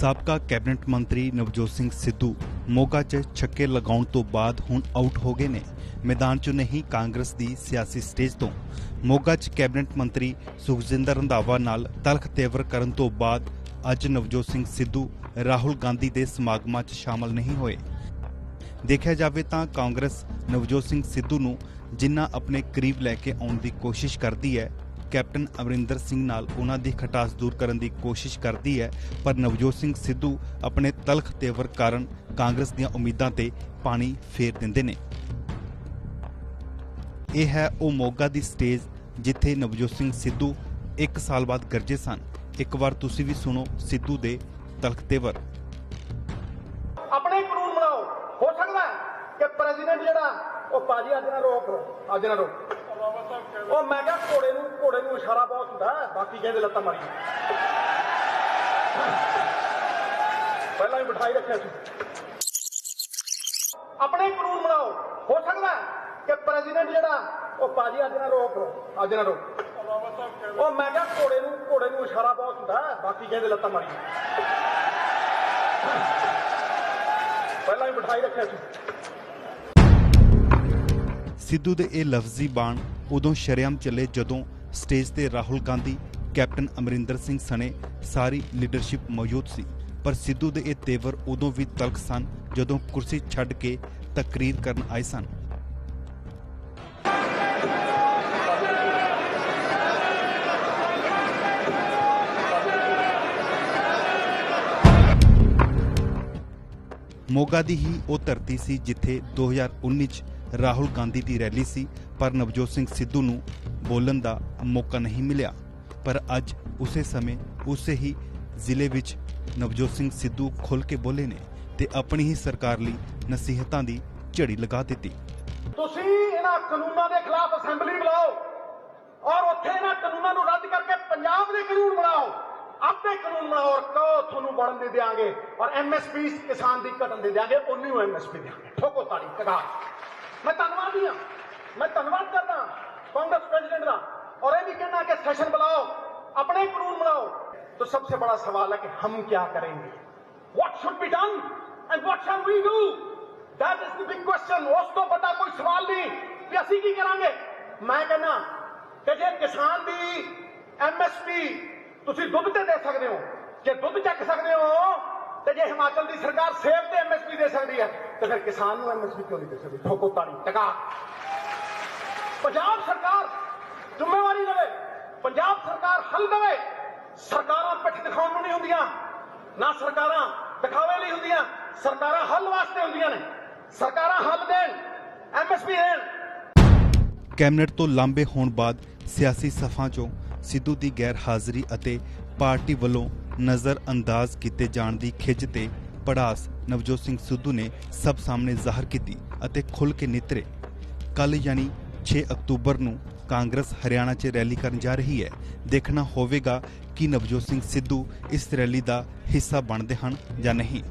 ਸਾਬਕਾ ਕੈਬਨਿਟ ਮੰਤਰੀ ਨਵਜੋਤ ਸਿੰਘ ਸਿੱਧੂ ਮੋਗਾ 'ਚ ਛੱਕੇ ਲਗਾਉਣ ਤੋਂ ਬਾਅਦ ਹੁਣ ਆਊਟ ਹੋ ਗਏ ਨੇ। ਮੈਦਾਨ 'ਚ ਨਹੀਂ, ਕਾਂਗਰਸ ਦੀ ਸਿਆਸੀ ਸਟੇਜ ਤੋਂ। ਮੋਗਾ 'ਚ ਕੈਬਨਿਟ ਮੰਤਰੀ ਸੁਖਜਿੰਦਰ ਰੰਧਾਵਾ ਨਾਲ ਤਲਖ ਤੇਵਰ ਕਰਨ ਤੋਂ ਬਾਅਦ ਅੱਜ ਨਵਜੋਤ ਸਿੰਘ ਸਿੱਧੂ ਰਾਹੁਲ ਗਾਂਧੀ ਦੇ ਸਮਾਗਮਾਂ 'ਚ ਸ਼ਾਮਲ ਨਹੀਂ ਹੋਏ। ਦੇਖਿਆ ਜਾਵੇ ਤਾਂ ਕਾਂਗਰਸ ਨਵਜੋਤ ਸਿੰਘ ਸਿੱਧੂ ਨੂੰ ਜਿੰਨਾ ਆਪਣੇ ਕਰੀਬ ਲੈ ਕੇ ਆਉਣ ਦੀ ਕੋਸ਼ਿਸ਼ ਕਰਦੀ ਹੈ ਕੈਪਟਨ ਅਮਰਿੰਦਰ ਸਿੰਘ ਨਾਲ ਉਹਨਾਂ ਦੀ ਖਟਾਸ ਦੂਰ ਕਰਨ ਦੀ ਕੋਸ਼ਿਸ਼ ਕਰਦੀ ਹੈ, ਪਰ ਨਵਜੋਤ ਸਿੰਘ ਸਿੱਧੂ ਆਪਣੇ ਤਲਖ ਤੇਵਰ ਕਾਰਨ ਕਾਂਗਰਸ ਦੀਆਂ ਉਮੀਦਾਂ ਤੇ ਪਾਣੀ ਫੇਰ ਦਿੰਦੇ ਨੇ। ਇਹ ਹੈ ਉਹ ਮੋਗਾ ਦੀ ਸਟੇਜ ਜਿੱਥੇ ਨਵਜੋਤ ਸਿੰਘ ਸਿੱਧੂ 1 ਸਾਲ ਬਾਅਦ ਗਰਜੇ ਸਨ। ਇੱਕ ਵਾਰ ਤੁਸੀਂ ਵੀ ਸੁਣੋ ਸਿੱਧੂ ਦੇ ਤਲਖ ਤੇਵਰ। ਆਪਣੇ ਕਾਨੂੰਨ ਬਣਾਓ। ਹੋ ਸਕਦਾ ਹੈ ਕਿ ਪ੍ਰੈਜ਼ੀਡੈਂਟ ਜਿਹੜਾ, ਉਹ ਪਾਜੀ ਅੱਜ ਨਾ ਰੋਕ, ਅੱਜ ਨਾ ਰੋਕ। ਉਹ ਮੈਂ ਕਿਹਾ ਘੋੜੇ ਨੂੰ ਘੋੜੇ ਨੂੰ ਇਸ਼ਾਰਾ ਬਹੁਤ ਹੁੰਦਾ ਹੈ, ਬਾਕੀ ਕਹਿੰਦੇ ਲੱਤਾਂ ਮਾਰੀ ਪਹਿਲਾਂ ਹੀ ਬਿਠਾਈ ਰੱਖਿਆ ਸੀ ਆਪਣੇ ਕਾਨੂੰਨ ਬਣਾਓ ਹੋ ਸਕਦਾ ਹੈ ਕਿ ਪ੍ਰੈਜ਼ੀਡੈਂਟ ਜਿਹੜਾ ਉਹ ਪਾਜੀ ਅੱਜ ਨਾ ਰੋਕ ਅੱਜ ਨਾ ਰੋਕ ਉਹ ਮੈਂ ਕਿਹਾ ਘੋੜੇ ਨੂੰ ਘੋੜੇ ਨੂੰ ਇਸ਼ਾਰਾ ਬਹੁਤ ਹੁੰਦਾ ਹੈ, ਬਾਕੀ ਕਹਿੰਦੇ ਲੱਤਾਂ ਮਾਰੀ ਪਹਿਲਾਂ ਹੀ ਬਿਠਾਈ ਰੱਖਿਆ ਸੀ ਸਿੱਧੂ ਦੇ ਇਹ ਲਫ਼ਜ਼ੀ ਬਾਣ ਉਦੋਂ ਸ਼ਰੇਆਮ ਚੱਲੇ ਜਦੋਂ ਸਟੇਜ ਤੇ ਰਾਹੁਲ ਗਾਂਧੀ, ਕੈਪਟਨ ਅਮਰਿੰਦਰ ਸਿੰਘ ਸਣੇ ਸਾਰੀ ਲੀਡਰਸ਼ਿਪ ਮੌਜੂਦ ਸੀ। ਪਰ ਸਿੱਧੂ ਦੇ ਇਹ ਤੇਵਰ ਉਦੋਂ ਵੀ ਤਲਖ ਸਨ ਜਦੋਂ ਕੁਰਸੀ ਛੱਡ ਕੇ ਤਕਰੀਰ ਕਰਨ ਆਏ ਸਨ। ਮੋਗਾ ਦੀ ਹੀ ਉਹ ਧਰਤੀ ਸੀ ਜਿੱਥੇ 2019 ਚ ਰਾਹੁਲ ਗਾਂਧੀ ਦੀ ਰੈਲੀ ਸੀ, ਪਰ ਨਵਜੋਤ ਸਿੰਘ ਸਿੱਧੂ ਨੂੰ ਬੋਲਣ ਦਾ ਮੌਕਾ ਨਹੀਂ ਮਿਲਿਆ। ਪਰ ਅੱਜ ਉਸੇ ਸਮੇਂ ਉਸੇ ਹੀ ਜ਼ਿਲ੍ਹੇ ਵਿੱਚ ਨਵਜੋਤ ਸਿੰਘ ਸਿੱਧੂ ਖੁੱਲ ਕੇ ਬੋਲੇ ਨੇ ਤੇ ਆਪਣੀ ਹੀ ਸਰਕਾਰ ਲਈ ਨਸੀਹਤਾਂ ਦੀ ਝੜੀ ਲਗਾ ਦਿੱਤੀ। ਤੁਸੀਂ ਇਹਨਾਂ ਕਾਨੂੰਨਾਂ ਦੇ ਖਿਲਾਫ ਅਸੈਂਬਲੀ ਬੁਲਾਓ ਔਰ ਉੱਥੇ ਇਹਨਾਂ ਕਾਨੂੰਨਾਂ ਨੂੰ ਰੱਦ ਕਰਕੇ ਪੰਜਾਬ ਦੇ ਕਾਨੂੰਨ ਬਣਾਓ। ਆਪੇ ਕਾਨੂੰਨ ਬਣਾਓ ਔਰ ਕਹੋ, ਤੁਹਾਨੂੰ ਬਣਨ ਦੇ ਦਿਆਂਗੇ। ਔਰ ਐਮਐਸਪੀ ਕਿਸਾਨ ਦੀ ਘਟਣ ਦੇ ਦਿਆਂਗੇ ਉਨੀ ਐਮਐਸਪੀ ਦਿਆਂਗੇ। ਠੋਕੋ ਤਾੜੀ ਕਗਾ ਮੈਂ ਧੰਨਵਾਦੀ ਹਾਂ ਮੈਂ ਧੰਨਵਾਦ ਕਰਦਾ ਕਾਂਗਰਸ ਪ੍ਰੈਜ਼ੀਡੈਂਟ ਦਾ और ये भी कहना कि सेशन बुलाओ अपने कानून बनाओ तो सबसे बड़ा सवाल है कि हम क्या करेंगे what should be done and what shall we do that is the big question ਉਸ ਤੋਂ ਵੱਡਾ ਕੋਈ ਸਵਾਲ ਨਹੀਂ ਕਿ ਅਸੀਂ ਕੀ ਕਰਾਂਗੇ ਮੈਂ ਕਹਿੰਦਾ ਕਿ ਜੇ ਕਿਸਾਨ ਦੀ ਐਮਐਸਪੀ ਤੁਸੀਂ ਦੁੱਧ ਤੇ ਦੇ ਸਕਦੇ ਹੋ ਜੇ ਦੁੱਧ ਚੱਕ ਸਕਦੇ ਹੋ ਤੇ ਜੇ ਹਿਮਾਚਲ ਦੀ ਸਰਕਾਰ ਸੇਬ ਤੇ ਐਮਐਸਪੀ ਦੇ ਸਕਦੀ ਹੈ, ਤੇ ਫਿਰ ਕਿਸਾਨ ਨੂੰ ਐਮਐਸਪੀ ਕਿਉਂ ਨਹੀਂ ਦੇ ਸਕਦੀ? ਠੋਕੋ ਤਾੜੀ, ਟਕਾ। ਪੰਜਾਬ ਸਰਕਾਰ ਜ਼ਿੰਮੇਵਾਰੀ ਲਵੇ ਪੰਜਾਬ ਸਰਕਾਰ ਹੱਲ ਦੇਵੇ। ਸਰਕਾਰਾਂ ਪਿੱਠ ਦਿਖਾਉਣ ਨੂੰ ਨਹੀਂ ਹੁੰਦੀਆਂ, ਨਾ ਸਰਕਾਰਾਂ ਦਿਖਾਵੇ ਲਈ ਹੁੰਦੀਆਂ, ਸਰਕਾਰਾਂ ਹੱਲ ਵਾਸਤੇ ਹੁੰਦੀਆਂ ਨੇ। ਸਰਕਾਰਾਂ ਹੱਲ ਦੇਣ ਐਮਐਸਪੀ ਦੇਣ। ਕੈਬਨਿਟ ਤੋਂ ਲਾਂਬੇ ਹੋਣ ਬਾਅਦ ਸਿਆਸੀ ਸਫਾਂ 'ਚੋਂ ਸਿੱਧੂ ਦੀ ਗੈਰ ਹਾਜ਼ਰੀ ਅਤੇ ਪਾਰਟੀ ਵੱਲੋਂ ਨਜ਼ਰ ਅੰਦਾਜ਼ ਕੀਤੇ ਜਾਣ ਦੀ ਖਿੱਚ ਤੇ ਪੜਾਸ ਨਵਜੋਤ ਸਿੰਘ ਸਿੱਧੂ ਨੇ ਸਭ ਸਾਹਮਣੇ ਜ਼ਾਹਰ ਕੀਤੀ ਅਤੇ ਖੁੱਲ੍ਹ ਕੇ ਨਿਤਰੇ। ਕੱਲ ਯਾਨੀ 6 ਅਕਤੂਬਰ ਨੂੰ ਕਾਂਗਰਸ ਹਰਿਆਣਾ 'ਚ ਰੈਲੀ ਕਰਨ ਜਾ ਰਹੀ ਹੈ। ਦੇਖਣਾ ਹੋਵੇਗਾ ਕਿ ਨਵਜੋਤ ਸਿੰਘ ਸਿੱਧੂ ਇਸ ਰੈਲੀ ਦਾ ਹਿੱਸਾ ਬਣਦੇ ਹਨ ਜਾਂ ਨਹੀਂ।